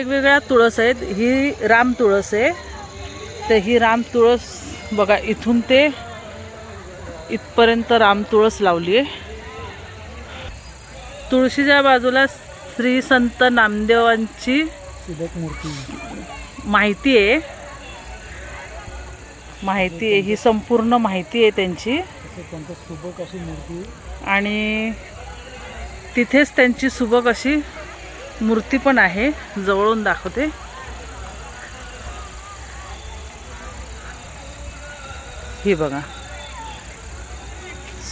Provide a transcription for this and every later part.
वेगवेगळ्या तुळस आहेत. ही राम तुळस आहे. तर ही राम तुळस बघा इथून ते इथपर्यंत राम तुळस लावली आहे. तुळशीच्या बाजूला श्री संत नामदेवांची माहिती आहे. माहिती आहे. ही संपूर्ण माहिती आहे त्यांची. त्यांचं सुबक अशी मूर्ती आणि तिथेच त्यांची सुबक अशी मूर्ती पण आहे जवळून दाखवते. ही बघा.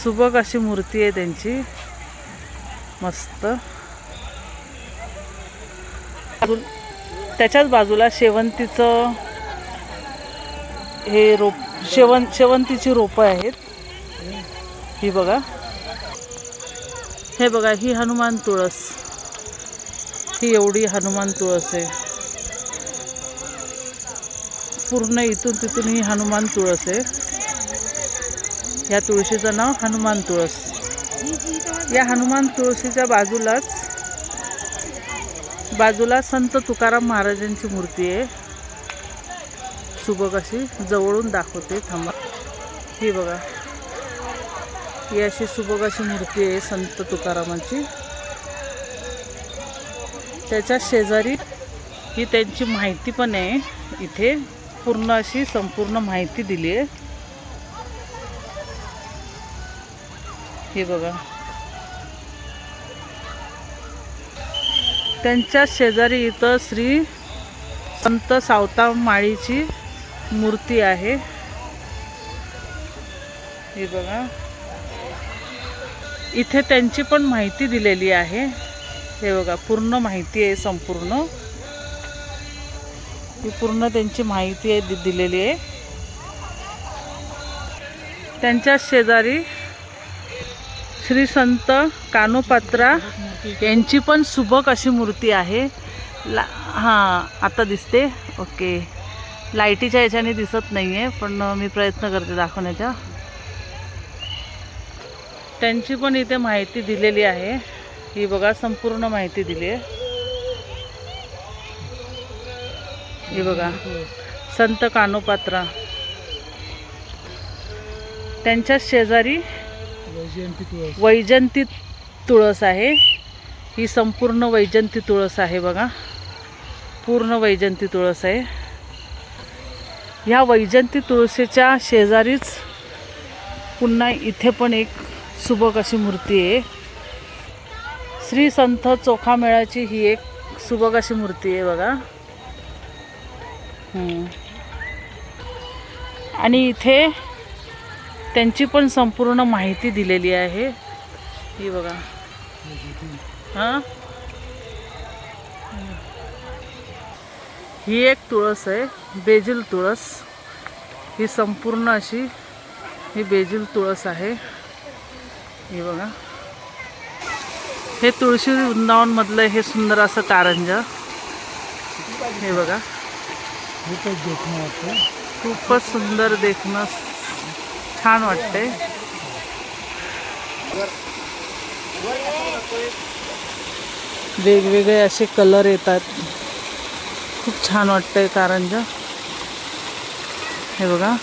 सुबक अशी मूर्ती आहे त्यांची. मस्त. त्याच्याच बाजूला शेवंतीचं हे रोप शेवं शेवंतीची रोपं आहेत. ही बघा. हे बघा ही हनुमान तुळस. ही एवढी हनुमान तुळस. आहे पूर्ण इथून तिथून ही हनुमान तुळस. आहे या तुळशीचं नाव हनुमान तुळस. या हनुमान तुळशीच्या बाजूलाच बाजूला संत तुकाराम महाराजांची मूर्ती आहे. सुबक अशी जवळून दाखवते थांबा. ही बघा. ही अशी सुबक अशी मूर्ती आहे संत तुकारामांची. त्याच्या शेजारी ही त्यांची माहिती पण आहे. इथे पूर्ण अशी संपूर्ण माहिती दिली आहे. हे बघा. त्यांच्या शेजारी इथं श्री संत सावता माळीची मूर्ती आहे. हे बघा. इथे त्यांची पण माहिती दिलेली आहे. हे बघा पूर्ण माहिती आहे संपूर्ण. ही पूर्ण त्यांची माहिती आहे दि- दिलेली आहे. त्यांच्या शेजारी श्री संत कानोपात्रा यांची पण सुबक अशी मूर्ती आहे. ला हां आता दिसते. ओके. लाईटीच्या याच्याने दिसत नाही आहे पण मी प्रयत्न करते दाखवण्याचा. त्यांची पण इथे माहिती दिलेली आहे. ही बघा संपूर्ण माहिती दिली आहे. ही बघा. संत कानोपात्रा. त्यांच्या शेजारी वैजंती तुळस. आहे. ही संपूर्ण वैजंती तुळस आहे बघा. पूर्ण वैजंती तुळस आहे. ह्या वैजंती तुळशीच्या शेजारीच पुन्हा इथे पण एक सुबक अशी मूर्ती आहे. श्री संत चोखामेळाची ही एक सुबक अशी मूर्ती आहे बघा. आणि इथे त्यांची पण संपूर्ण माहिती दिलेली आहे. ही बघा. हां? ही एक तुळस आहे बेजील तुळस. ही संपूर्ण अशी ही बेजील तुळस आहे. ही बघा. हे तुळशी वृंदावनमधलं हे सुंदर असं कारंज. हे बघा. खूपच देखणं खूपच सुंदर देखणं. छान वाटते वेगवेगळे असे कलर येतात. खूप छान वाटतंय कारंज. हे बघा.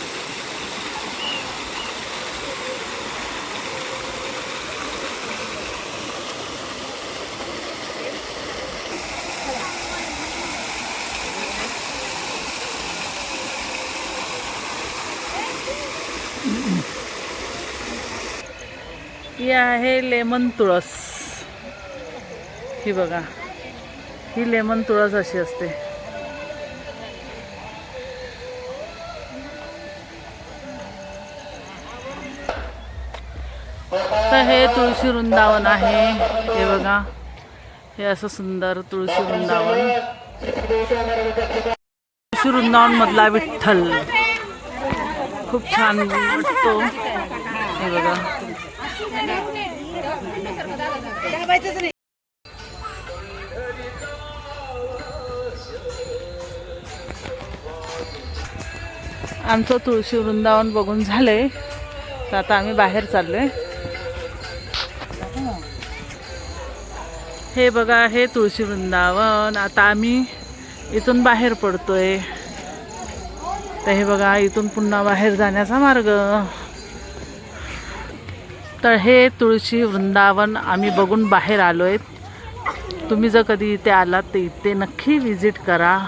ही आहे लेमन तुळस. ही बघा. ही लेमन तुळस अशी असते. तर हे तुळशी वृंदावन आहे. हे बघा. हे असं सुंदर तुळशी वृंदावन. तुळशी वृंदावन मधला विठ्ठल. खूप छान वाटतो. हे बघा. आमचं तुळशी वृंदावन बघून झालंय. तर आता आम्ही बाहेर चाललोय. हे बघा हे तुळशी वृंदावन. आता आम्ही इथून बाहेर पडतोय. तर हे बघा इथून पुन्हा बाहेर जाण्याचा मार्ग. तर हे तुळशी वृंदावन आम्ही बघून बाहेर आलो आहे तुम्ही जर कधी इथे आलात तर इथे नक्की विजिट करा.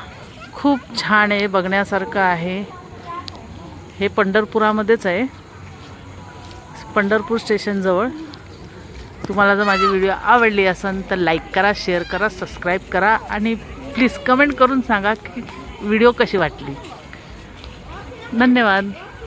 खूप छान आहे बघण्यासारखं आहे. हे पंढरपुरामध्येच आहे. पंढरपूर स्टेशनजवळ तुम्हाला जर माझी व्हिडिओ आवडली असेल तर लाईक करा शेअर करा सबस्क्राईब करा आणि प्लीज कमेंट करून सांगा की व्हिडिओ कशी वाटली. धन्यवाद.